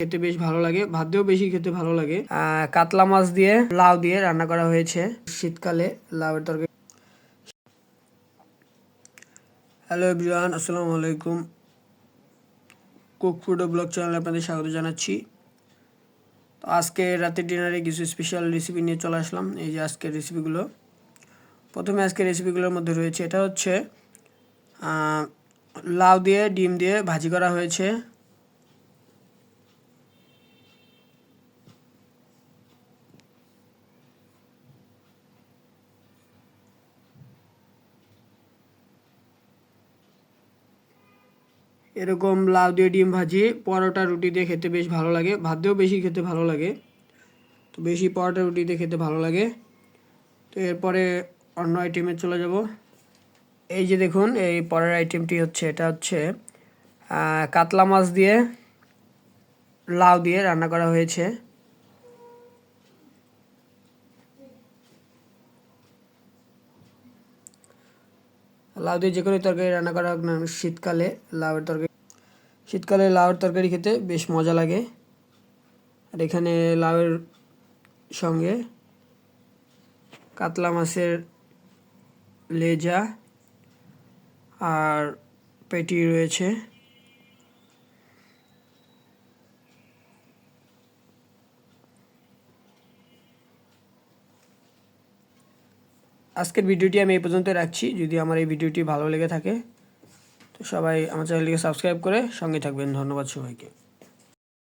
খেতে বেশ ভালো লাগে ভাত দিয়েও বেশি খেতে ভালো লাগে। কাতলা মাছ দিয়ে, লাউ দিয়ে রান্না করা হয়েছে শীতকালে লাউয়ের তরকারি। হ্যালো এভরিওয়ান আসসালামু আলাইকুম। কুক ফুড ব্লগ চ্যানেলে আপনাদের স্বাগত জানাচ্ছি। তো আজকে রাতের ডিনারে কিছু স্পেশাল রেসিপি নিয়ে চলে আসলাম, এই যে আজকের রেসিপিগুলো প্রথমে আজকের রেসিপিগুলোর মধ্যে রয়েছে, এটা হচ্ছে লাউ দিয়ে, ডিম দিয়ে ভাজি করা হয়েছে। এরকম লাউ দিয়ে ডিম ভাজি, পরোটা রুটি দিয়ে খেতে বেশ ভালো লাগে। ভাত দিয়েও বেশি খেতে ভালো লাগে। তো বেশি পরোটা রুটি দিয়ে খেতে ভালো লাগে। তো এরপরে অন্য আইটেমে চলে যাব। এই যে দেখুন, এই পরের আইটেমটি হচ্ছে, এটা হচ্ছে কাতলা মাছ দিয়ে লাউ দিয়ে রান্না করা হয়েছে। লাউ দিয়ে যে কোনো তরকারি রান্না করা হোক না শীতকালে লাউয়ের তরকারি শীতকালে লাউয়ের তরকারি খেতে বেশ মজা লাগে। আর এখানে লাউয়ের সঙ্গে কাতলা মাছের লেজা আর পেটি রয়েছে। আজকের ভিডিওটি আমি এই পর্যন্ত রাখছি। যদি আমার এই ভিডিওটি ভালো লেগে থাকে, তো সবাই আমার চ্যানেলটিকে সাবস্ক্রাইব করে সঙ্গে থাকবেন। ধন্যবাদ সবাইকে।